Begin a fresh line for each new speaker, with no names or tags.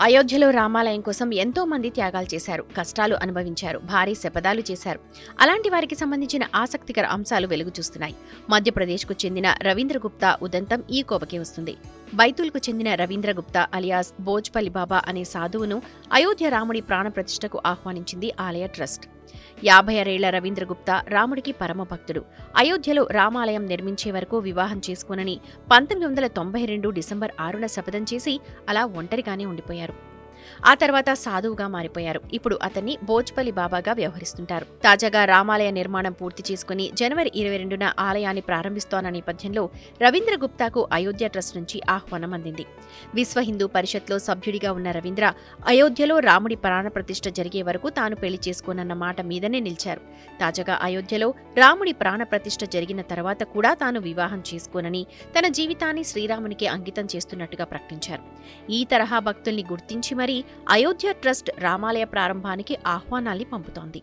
అయోధ్యలో రామాలయం కోసం ఎంతో మంది త్యాగాలు చేశారు కష్టాలు అనుభవించారు భారీ శపథాలు చేశారు. అలాంటి వారికి సంబంధించిన ఆసక్తికర అంశాలు వెలుగు చూస్తున్నాయి. మధ్యప్రదేశ్కు చెందిన రవీంద్ర గుప్తా ఉదంతం ఈ కోపకే వస్తుంది. బైతుల్కు చెందిన రవీంద్రగుప్తా అలియాస్ భోజ్పల్లి బాబా అనే సాధువును అయోధ్య రాముడి ప్రాణప్రతిష్ఠకు ఆహ్వానించింది ఆలయ ట్రస్ట్. యాభై ఆరేళ్ళ రవీంద్రగుప్తా రాముడికి పరమభక్తుడు అయోధ్యలో రామాలయం నిర్మించే వరకు వివాహం చేసుకోనని పంతొమ్మిది వందల తొంభై రెండు డిసెంబర్ ఆరున శపథం చేసి అలా ఒంటరిగానే ఉండిపోయారు. ఆ తర్వాత సాధువుగా మారిపోయారు. ఇప్పుడు అతన్ని భోజ్పల్లి బాబాగా వ్యవహరిస్తుంటారు. తాజాగా రామాలయ నిర్మాణం పూర్తి చేసుకుని జనవరి ఇరవై రెండున ఆలయాన్ని ప్రారంభిస్తోన్న నేపథ్యంలో రవీంద్ర గుప్తాకు అయోధ్య ట్రస్ట్ నుంచి ఆహ్వానం అందింది. విశ్వ హిందూ పరిషత్లో సభ్యుడిగా ఉన్న రవీంద్ర అయోధ్యలో రాముడి ప్రాణప్రతిష్ఠ జరిగే వరకు తాను పెళ్ళి చేసుకోనన్న మాట మీదనే నిలిచారు. తాజాగా అయోధ్యలో రాముడి ప్రాణప్రతిష్ఠ జరిగిన తర్వాత కూడా తాను వివాహం చేసుకోనని తన జీవితాన్ని శ్రీరామునికి అంకితం చేస్తున్నట్టుగా ప్రకటించారు. ఈ తరహా భక్తుల్ని గుర్తించి మరీ అయోధ్య ట్రస్ట్ రామాలయ ప్రారంభానికి ఆహ్వానాల్ని పంపుతోంది.